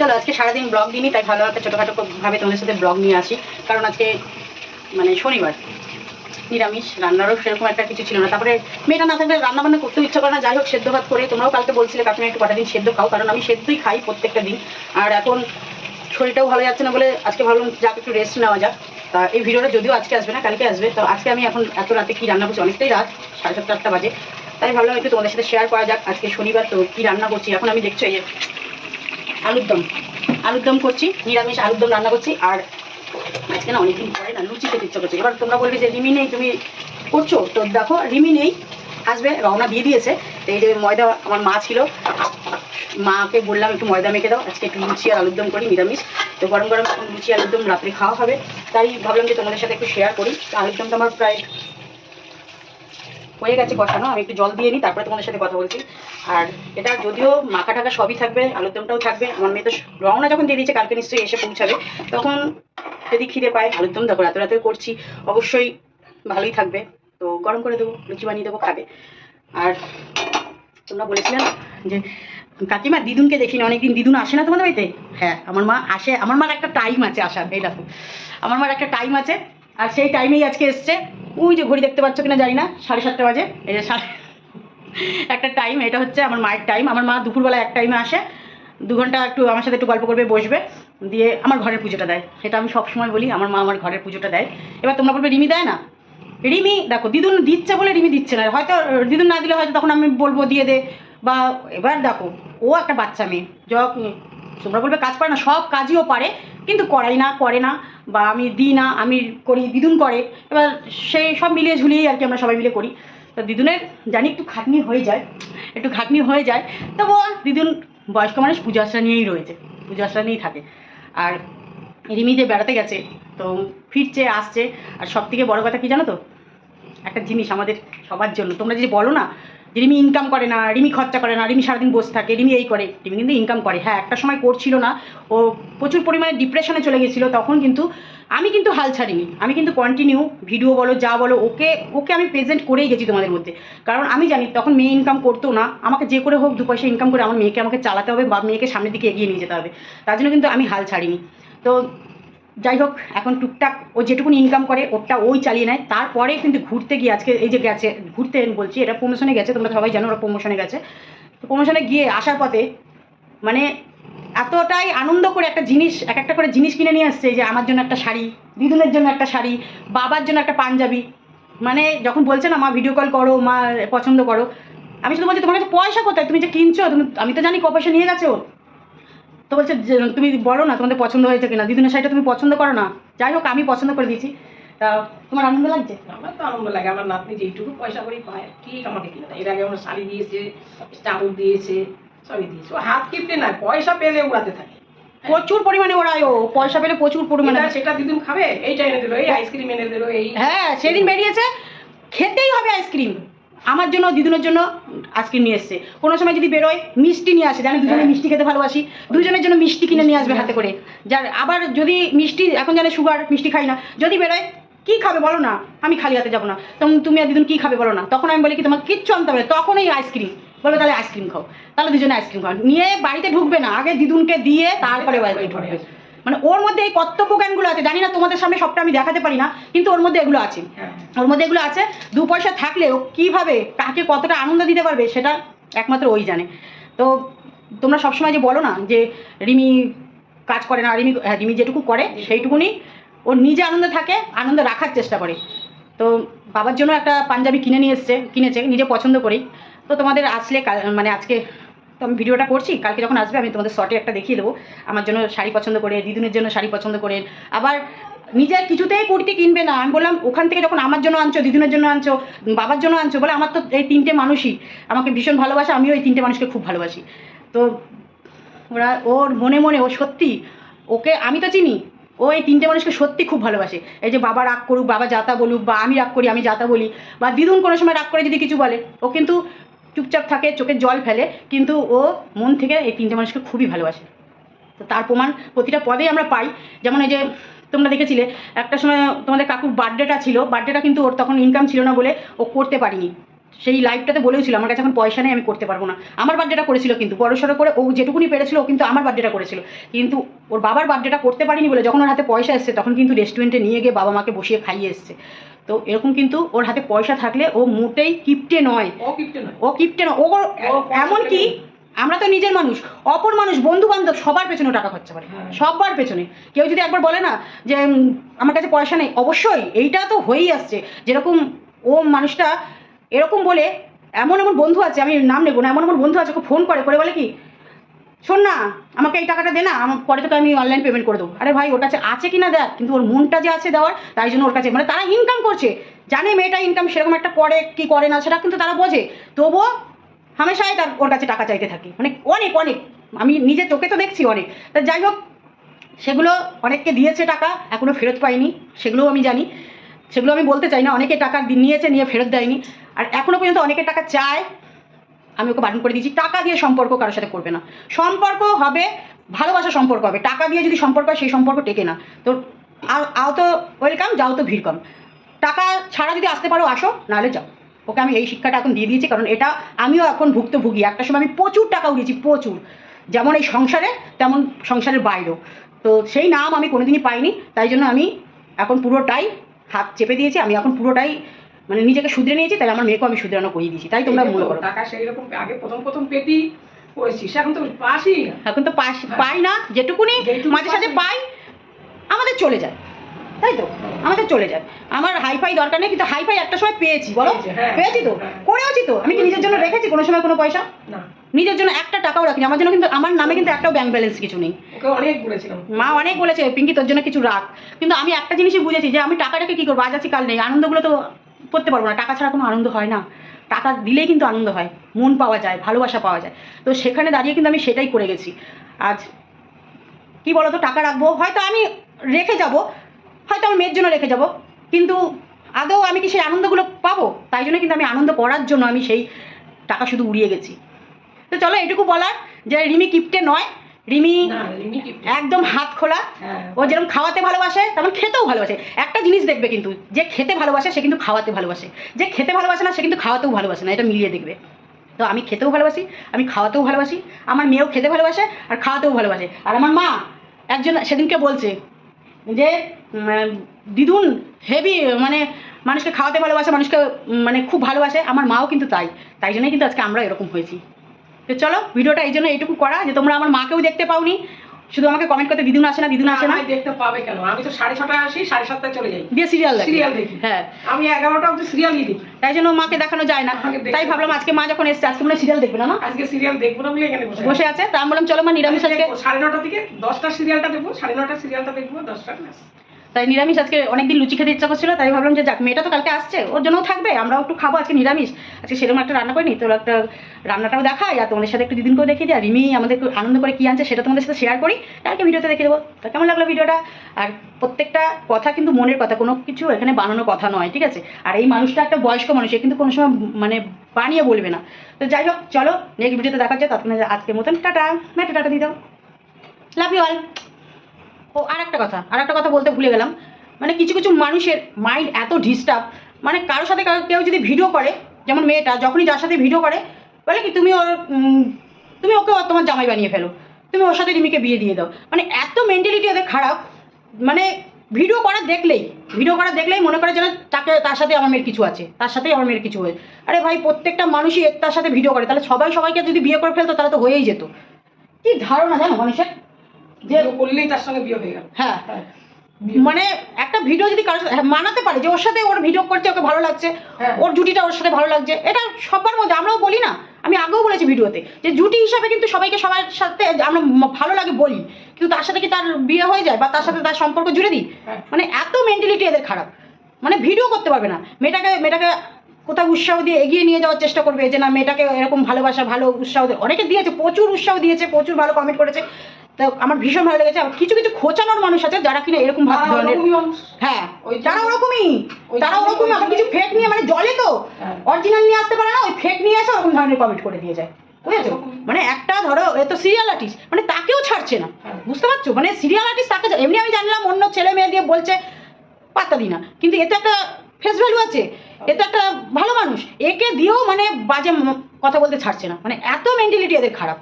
চলো, আজকে সারাদিন ব্লগ দিনই তাই ভালো একটা ছোটোখাটো ভাবে তোমাদের সাথে ব্লগ নিয়ে আসি। কারণ আজকে মানে শনিবার, নিরামিষ, রান্নারও সেরকম একটা কিছু ছিল না। তারপরে মেয়েটা না থাকলে রান্না বান্না করতেও ইচ্ছা করে না। যাই হোক, সেদ্ধ ভাত করে, তোমরাও কালকে বলছিলে কাকিমা একটু কটা দিন সেদ্ধ খাও, কারণ আমি সেদ্ধই খাই প্রত্যেকটা দিন। আর এখন শরীরটাও ভালো যাচ্ছে না বলে আজকে ভাবলাম যাক, একটু রেস্ট নেওয়া যাক। তা এই ভিডিওটা যদিও আজকে আসবে না, কালকে আসবে। তো আজকে আমি এখন এত রাতে কি রান্না করছি, অনেকটাই রাত, সাড়ে সাতটা, আটটা বাজে। তাই ভাবলাম একটু তোমাদের সাথে শেয়ার করা যাক আজকে শনিবার, তো কি রান্না করছি। এখন আমি দেখছ এই আলুর দম। আলুর দম করছি, নিরামিষ আলুর দম রান্না করছি, আর আজকে না অনেকদিন পরে না লুচি খেতে ইচ্ছা করছে। এবার তোমরা বলবে যে, রিমি নেই, তুমি করছ? তো দেখো, রিমি নেই, আসবে, রওনা দিয়ে দিয়েছে। তো এই যে ময়দা আমার মা ছিল, মাকে বললাম একটু ময়দা মেখে দাও। আজকে একটু লুচি আর আলুর দম করি, নিরামিষ। তো গরম গরম লুচি, আলুর দম রাত্রে খাওয়া হবে। তাই ভাবলাম যে তোমাদের সাথে একটু শেয়ার করি। আলুর দমটা আমার প্রায় হয়ে গেছে কষানো, আমি একটু জল দিয়ে নিই, তারপরে তোমাদের সাথে কথা বলছি। আর এটা যদিও মাখা টাকা সবই থাকবে, আলুর দমটাও থাকবে, আমার মেয়ে তো রওনা যখন দিয়ে দিয়েছে, কালকে নিশ্চয়ই এসে পৌঁছাবে। তখন যদি খিদে পায়, আলুর দম দেখো, রাতে রাতে করছি, অবশ্যই ভালোই থাকবে। তো গরম করে দেবো, লুচি বানিয়ে দেবো, খাবে। আর তোমরা বলেছিলে না যে, কাকিমা দিদুনকে দেখি না অনেকদিন দিদুন আসে না তোমাদের বাড়িতে? হ্যাঁ আমার মা আসে, আমার মার একটা টাইম আছে আসার, এই দেখো। আমার মার একটা টাইম আছে, আর সেই টাইমেই আজকে এসছে। ওই যে ঘড়ি দেখতে পাচ্ছ কিনা জানি না, সাড়ে সাতটা বাজে। এই যে সাড়ে একটা টাইম এটা হচ্ছে আমার মায়ের টাইম আমার মা দুপুরবেলা এক টাইমে আসে। দু ঘণ্টা একটু আমার সাথে একটু গল্প করবে, বসবে। দিয়ে আমার ঘরের পুজোটা দেয়। সেটা আমি সবসময় বলি, আমার মা আমার ঘরের পুজোটা দেয়। এবার তোমরা বলবে, রিমি দেয় না? রিমি, দেখো, দিদুন দিচ্ছে বলে রিমি দিচ্ছে না। হয়তো, দিদুন না দিলে হয়তো তখন আমি বলব, দিয়ে দে। বা এবার দেখো, ও একটা বাচ্চা মেয়ে। যখন তোমরা বলবে, কাজ পারে না, সব কাজই ও পারে। কিন্তু করাই না, করে না বা আমি দিই না, আমি করি দিদুন করে। এবার সেই সব মিলিয়ে ঝুলিয়েই আর কি আমরা সবাই মিলে করি। তো দিদুনের জানি একটু খাটনি হয়ে যায়, একটু খাটনি হয়ে যায়। তবুও দিদুন বয়স্ক মানুষ পুজো আশ্রা নিয়েই রয়েছে, পুজো আশ্রা নিয়েই থাকে। আর রিমি যে বেড়াতে গেছে, তো ফিরছে, আসছে। আর সব থেকে বড়ো কথা কি জানো তো? একটা জিনিস আমাদের সবার জন্য। তোমরা যদি বলো না রিমি ইনকাম করে না, রিমি খরচা করে না, রিমি সারাদিন বসে থাকে, রিমি এই করে। রিমি কিন্তু ইনকাম করে। হ্যাঁ একটা সময় করছিল না। ও প্রচুর পরিমাণে ডিপ্রেশনে চলে গেছিল, তখন কিন্তু আমি কিন্তু হাল ছাড়িনি। আমি কিন্তু কন্টিনিউ ভিডিও বলো, যা বলো, ওকে ওকে আমি প্রেজেন্ট করেই গেছি তোমাদের মধ্যে। কারণ আমি জানি, তখন মেয়ে ইনকাম করতো না, আমাকে যে করে হোক দু পয়সা ইনকাম করে আমার মেয়েকে আমাকে চালাতে হবে বা মেয়েকে সামনের দিকে এগিয়ে নিয়ে যেতে হবে। তার জন্য কিন্তু আমি হাল ছাড়িনি। তো যাই হোক এখন টুকটাক ও যেটুকুনি ইনকাম করে ওটা ওই চালিয়ে নেয়। তারপরে কিন্তু ঘুরতে গিয়ে, আজকে এই যে গেছে, ঘুরতে বলছি, এটা প্রমোশনে গেছে, তোমরা সবাই জানো ওরা প্রমোশনে গেছে। প্রমোশনে গিয়ে আসার পথে মানে এতটাই আনন্দ করে একটা জিনিস, এক একটা করে জিনিস কিনে নিয়ে আসছে, যে আমার জন্য একটা শাড়ি, দিদুনের জন্য একটা শাড়ি, বাবার জন্য একটা পাঞ্জাবি। মানে যখন বলছে না, মা ভিডিও কল করো, মা, পছন্দ করো, আমি শুধু বলছি, তোমার কাছে পয়সা কোথায়? তুমি যে কিনছো, তুমি, আমি তো জানি ক পয়সা নিয়ে গেছো তো বলছে তুমি বলো না তোমাদের পছন্দ হয়েছে কিনা। দিদুনের শাড়িটা তুমি পছন্দ করো না। যাই হোক আমি পছন্দ করে দিয়েছি। তা তোমার আনন্দ লাগছে? আমার তো আনন্দ লাগে। আমার নাতনি যেইটুকু পয়সা করে পায় ঠিক আমাকে কিনে। দেয় এর আগে আমার শাড়ি দিয়েছে চাউল দিয়েছে সবই দিয়েছে। ও হাত কিপটে না পয়সা পেলে উড়াতে থাকে। প্রচুর পরিমাণে ওরাই ও। পয়সা পেলে প্রচুর পরিমাণে। সেটা দিদুন খাবে এইটা এনে দিল এই আইসক্রিম এনে দিল এই হ্যাঁ সেদিন বেরিয়েছে খেতেই হবে আইসক্রিম আমার জন্য দিদুনের জন্য আইসক্রিম নিয়ে এসছে। কোনো সময় যদি বেরোয় মিষ্টি নিয়ে আসে। জানি দুজনে হ্যাঁ। মিষ্টি খেতে ভালোবাসি। দুজনের জন্য মিষ্টি কিনে নিয়ে আসবে হাতে করে। যার আবার যদি মিষ্টি এখন জানে সুগার মিষ্টি খাই না। যদি বেরোয় কি খাবে বলো না? আমি খালি হাতে যাব না। তখন তুমি আর দিদুন কি খাবে বলো না? তখন আমি বলি কি তোমার কিচ্ছু আনতে হবে। তখন এই আইসক্রিম। বলবে তাহলে আইসক্রিম খাও। তাহলে দুজনে আইসক্রিম খাও। নিয়ে বাড়িতে ঢুকবে না। আগে দিদুনকে দিয়ে তারপরে বাড়িতে ঢুকবে। মানে ওর মধ্যে এই কর্তব্য জ্ঞানগুলো আছে। জানি না তোমাদের সামনে সবটা আমি দেখাতে পারি না কিন্তু ওর মধ্যে এগুলো আছে। হ্যাঁ। ওর মধ্যে এগুলো আছে। দু পয়সা থাকলেও কীভাবে কাকে কতটা আনন্দ দিতে পারবে সেটা একমাত্র ওই জানে। তো তোমরা সবসময় যে বলো না যে রিমি কাজ করে না রিমি হ্যাঁ, রিমি যেটুকু করে সেইটুকুনি ওর নিজে আনন্দ থাকে আনন্দ রাখার চেষ্টা করে। তো বাবার জন্য একটা পাঞ্জাবি কিনে নিয়ে এসছে কিনেছে নিজে পছন্দ করেই। তো তোমাদের আসলে মানে আজকে তো আমি ভিডিওটা করছি, কালকে যখন আসবে আমি তোমাদের শর্টে একটা দেখিয়ে দেবো। আমার জন্য শাড়ি পছন্দ করে, দিদুনের জন্য শাড়ি পছন্দ করে। আবার নিজের কিছুতেই কুর্তি কিনবে না। আমি বললাম, ওখান থেকে যখন আমার জন্য আনছো, দিদুনের জন্য আনছো, বাবার জন্য আনছো, বলে আমার তো এই তিনটে মানুষই। আমাকে ভীষণ ভালোবাসে, আমিও এই তিনটে মানুষকে খুব ভালোবাসি। তো ওরা, ওর মনে মনে, ও সত্যি, ওকে আমি তো চিনি, ও এই তিনটে মানুষকে সত্যি খুব ভালোবাসে। এই যে বাবা রাগ করুক, বাবা যাতা বলুক, বা আমি রাগ করি, আমি যাতা বলি, বা দিদুন কোনো সময় রাগ করে যদি কিছু বলে, ও কিন্তু চুপচাপ থাকে, চোখে জল ফেলে, কিন্তু ও মন থেকে এই তিনটে মানুষকে খুবই ভালোবাসে। তো তার প্রমাণ প্রতিটা পদেই আমরা পাই। যেমন এই যে তোমরা দেখেছিলে, একটা সময় তোমাদের কাকুর বার্থডেটা ছিল, বার্থডেটা কিন্তু ওর তখন ইনকাম ছিল না বলে ও করতে পারিনি। সেই লাইভটাতে বলেছিল আমার কাছে এখন পয়সা নেই, আমি করতে পারব না। আমার বার্থডেটা করেছিল কিন্তু বড় সড়ো করে ও যেটুকুনি পেরেছিল, ও কিন্তু আমার বার্থডেটা করেছিল। কিন্তু ওর বাবার বার্থডেটা করতে পারিনি বলে যখন ওর হাতে পয়সা এসছে, তখন কিন্তু রেস্টুরেন্টে নিয়ে গিয়ে বাবা মাকে বসিয়ে খাইয়ে এসছে। তো এরকম কিন্তু ওর হাতে পয়সা থাকলে ও মোটেই কিপটে নয়। ও কিপটে নয়। ও কিপটে নয়। ও ওর- ও এমন কি আমরা তো নিজের মানুষ অপর মানুষ বন্ধু বান্ধব সবার পেছনে টাকা খরচা করে। হ্যাঁ। সবার পেছনে। কেউ যদি একবার বলে না যে আমার কাছে পয়সা নেই অবশ্যই এইটা তো হয়েই আসছে। যেরকম ও মানুষটা এরকম বলে এমন এমন বন্ধু আছে আমি নাম নেব না এমন এমন বন্ধু আছে ওকে ফোন করে করে বলে কি শোন না, আমাকে এই টাকাটা দে না, আমার পরে তোকে আমি অনলাইন পেমেন্ট করে দেবো। আরে ভাই, ওর কাছে আছে কি না দেখ, কিন্তু ওর মনটা যে আছে দেওয়ার, তাই জন্য ওর কাছে মানে তারা ইনকাম করছে। জানে মেয়েটা ইনকাম সেরকম একটা করে, কি করে না, সেটা কিন্তু তারা বোঝে। তবুও হামেশাই তার ওর কাছে টাকা চাইতে থাকে। মানে অনেক অনেক। আমি নিজে চোখে তো দেখছি অনেক। তা যাই হোক, সেগুলো অনেককে দিয়েছে টাকা এখনও ফেরত পাইনি, সেগুলোও আমি জানি। সেগুলো আমি বলতে চাই না, অনেকে টাকা নিয়েছে, নিয়ে ফেরত দেয়নি। আর এখনও পর্যন্ত অনেকে টাকা চায় আমি ওকে বারণ করে দিয়েছি, টাকা দিয়ে সম্পর্ক কারোর সাথে করবে না। সম্পর্ক হবে, ভালোবাসা সম্পর্ক হবে। টাকা দিয়ে যদি সম্পর্ক হয়, সেই সম্পর্ক টেকে না। তো আও তো ওয়েলকাম, যাও তো ভিড় কম। টাকা ছাড়া যদি আসতে পারো, আসো, নাহলে যাও। ওকে আমি এই শিক্ষাটা এখন দিয়ে দিয়েছি, কারণ এটা আমিও এখন ভুক্তভোগী। একটা সময় আমি প্রচুর টাকা উড়িয়েছি, প্রচুর। যেমন এই সংসারে, তেমন সংসারের বাইরেও। তো সেই নাম আমি কোনোদিনই পাইনি, তাই জন্য আমি এখন পুরোটাই হাত চেপে দিয়েছি, আমি এখন পুরোটাই মানে নিজেকে শুধরে নিয়েছি তাই আমার মেয়েকেও আমি শুধরানো করিয়ে দিয়েছি। তাই তোমরা মনে করো। টাকা সেই রকম আগে প্রথম প্রথম পেটি করেছিস এখন তো পাসই। না এখন তো পাস পাই না যেটুকুনি মাঝে সাঝে পাই। আমাদের চলে যায়। তাই তো? আমাদের চলে যায়। আমার হাইফাই দরকার নেই কিন্তু হাইফাই একটা সময় পেয়েছি বলো? পেয়েছি, হ্যাঁ। তো? হ্যাঁ। করেওছি তো? আমি কি নিজের জন্য রেখেছি কোনো সময় কোনো পয়সা? না। নিজের জন্য একটা টাকাও রাখিনি। আমার জন্য কিন্তু আমার নামে কিন্তু একটাও ব্যাংক ব্যালেন্স কিছু নেই। অনেক বলেছিলাম। মা অনেক বলেছে পিঙ্কি তোর জন্য কিছু রাখ। কিন্তু আমি একটা জিনিসই বুঝেছি যে আমি টাকা রেখে কী করব? আজ আছি কাল নেই। আনন্দগুলো তো করতে পারব না। টাকা ছাড়া কোনো আনন্দ হয় না। টাকা দিলেই কিন্তু আনন্দ হয়। মন পাওয়া যায়, ভালোবাসা পাওয়া যায়। তো সেখানে দাঁড়িয়ে কিন্তু আমি সেটাই করে গেছি। আজ কি বলতো, টাকা রাখব। হয়তো আমি রেখে যাব। হয়তো আমার মেয়ের জন্য রেখে যাব। কিন্তু আদৌ আমি কি সেই আনন্দগুলো পাবো? তাই জন্য কিন্তু আমি আনন্দ করার জন্য আমি সেই টাকা শুধু উড়িয়ে গেছি। তো চলো এটুকু বলার যে রিমি কিপটে নয়। রিমি? একদম হাত খোলা। হ্যাঁ। ও যেরকম খাওয়াতে ভালোবাসে তেমন খেতেও ভালোবাসে। একটা জিনিস দেখবে কিন্তু যে খেতে ভালোবাসে সে কিন্তু খাওয়াতে ভালোবাসে। যে খেতে ভালোবাসে না সে কিন্তু খাওয়াতেও ভালোবাসে না এটা মিলিয়ে দেখবে। তো আমি খেতেও ভালোবাসি আমি খাওয়াতেও ভালোবাসি আমার মেয়েও খেতে ভালোবাসে আর খাওয়াতেও ভালোবাসে। আর আমার মা একজন সেদিনকে বলছে যে দিদুন হেভি মানে মানুষকে খাওয়াতে ভালোবাসে মানুষকে মানে খুব ভালোবাসে আমার মাও কিন্তু তাই। তাই জন্যই কিন্তু আজকে আমরা এরকম হয়েছি। তো চলো ভিডিওটা এই জন্য এইটুকু করা যে তোমরা আমার মাকেও দেখতে পাওনি। শুধু আমাকে কমেন্ট করতে দিদুন আসে না দিদুন আসে না। দেখতে পাবে কেন? আমি তো সাড়ে ছটায় আসি সাড়ে সাতটায় চলে যাই। দিয়ে সিরিয়াল সিরিয়াল দেখি। হ্যাঁ। আমি এগারোটা অব্দি সিরিয়ালই দেখি। তাই জন্য মাকে দেখানো যায় না। তাই ভাবলাম আজকে মা যখন এসছে আজকে মনে সিরিয়াল দেখবে না না আজকে সিরিয়াল দেখব না বলে এখানে বসে আছে। তা আমি বললাম চলো মা নিরামিষ আজকে সাড়ে নটা থেকে দশটা সিরিয়ালটা দেখব সাড়ে নটা সিরিয়ালটা দেখব দশটা। তাই নিরামিষ আজকে অনেকদিন লুচি খেতে ইচ্ছা করছিল, তাই ভাবলাম যে যাক, মেয়েটা তো কালকে আসছে, ওর জন্যও থাকবে, আমরাও একটু খাব আজকে নিরামিষ। আজকে সেরকম একটা রান্না করিনি, তো একটা রান্নাটাও দেখাই, আর তোমাদের সাথে একটু দিদিনকেও দেখিয়ে দিই, আর রিমি আমাদের আনন্দ করে কী আনছে সেটা তোমাদের সাথে শেয়ার করি, কালকে ভিডিওতে দেখে দেবো। তো কেমন লাগল ভিডিওটা? আর প্রত্যেকটা কথা কিন্তু মনের কথা, কোনো কিছু এখানে বানানো কথা নয়, ঠিক আছে? আর এই মানুষটা একটা বয়স্ক মানুষ এ কিন্তু কোনো সময় মানে বানিয়ে বলবে না। তো যাই হোক, চলো নেক্সট ভিডিওতে দেখা হচ্ছে, ততক্ষণে আজকের মতন, টাটা মেটে টাটা দিয়ে দাও। লাভ ইউ অল ও আর একটা কথা আর একটা কথা বলতে ভুলে গেলাম। মানে কিছু কিছু মানুষের মাইন্ড এত ডিস্টার্ব মানে কারোর সাথে কেউ যদি ভিডিও করে, যেমন মেয়েটা, যখনই যার সাথে ভিডিও করে, বলে কি, তুমি ওর তুমি ওকে তোমার জামাই বানিয়ে ফেলো। তুমি ওর সাথে রিমিকে বিয়ে দিয়ে দাও। মানে এত মেন্টালিটি ওদের খারাপ মানে ভিডিও করা দেখলেই ভিডিও করা দেখলেই মনে করে যেন তাকে, তার সাথে আমার মেয়ের কিছু আছে, তার সাথেই আমার মেয়ের কিছু হয়েছে। আরে ভাই, প্রত্যেকটা মানুষই তার সাথে ভিডিও করে, তাহলে সবাই সবাইকে যদি বিয়ে করে ফেলতো, তাহলে তো হয়েই যেত। কি ধারণা জানো মানুষের? যে বিয়ে করলেই তার সঙ্গে বিয়ে হয়ে গেল। হ্যাঁ। হ্যাঁ। মানে একটা ভিডিও যদি কারোর সাথে- হ্যাঁ, মানাতে পারে যে ওর সাথে ওর ভিডিও করছে ওকে ভালো লাগছে হ্যাঁ। ওর জুটিটা ওর সাথে ভালো লাগছে এটা সবার মধ্যে আমরাও বলি না। আমি আগেও বলেছি ভিডিওতে যে জুটি হিসাবে কিন্তু সবাইকে সবার সাথে আমরা ভালো লাগে বলি। কিন্তু তার সাথে কি তার বিয়ে হয়ে যায় বা তার সাথে তার সম্পর্ক জুড়ে দিই। মানে এত মেন্টালিটি এদের খারাপ। মানে ভিডিও করতে পারবে না। মেয়েটাকে মেয়েটাকে কোথাও উৎসাহ দিয়ে এগিয়ে নিয়ে যাওয়ার চেষ্টা করবে যে না মেয়েটাকে এরকম ভালোবাসা ভালো উৎসাহ অনেকে দিয়েছে প্রচুর উৎসাহ দিয়েছে প্রচুর ভালো কমেন্ট করেছে। তো আমার ভীষণ ভালো লেগেছে। কিছু কিছু খোঁচানোর মানুষ আছে যারা কিনা এরকম ভাবে ধরনের হ্যাঁ তারা ওরকমই। তারা ওই আবার কিছু ফেক নিয়ে মানে জলে তো। হ্যাঁ। অরিজিনাল নিয়ে আসতে পারে না ওই ফেক নিয়ে এসে ওরকম ধরনের কমেন্ট করে দিয়ে যায়। বুঝেছ? মানে একটা ধরো এ তো সিরিয়াল আর্টিস্ট মানে তাকেও ছাড়ছে না। হ্যাঁ। বুঝতে পারছ? মানে সিরিয়াল আর্টিস্ট তাকে এমনি আমি জানলাম অন্য ছেলে মেয়ে দিয়ে বলছে পাত্তা দিই না। কিন্তু এতে একটা ফেস ভ্যালু আছে। এ তো একটা ভালো মানুষ। একে দিয়েও মানে বাজে কথা বলতে ছাড়ছে না। মানে এত মেন্টালিটি এদের খারাপ।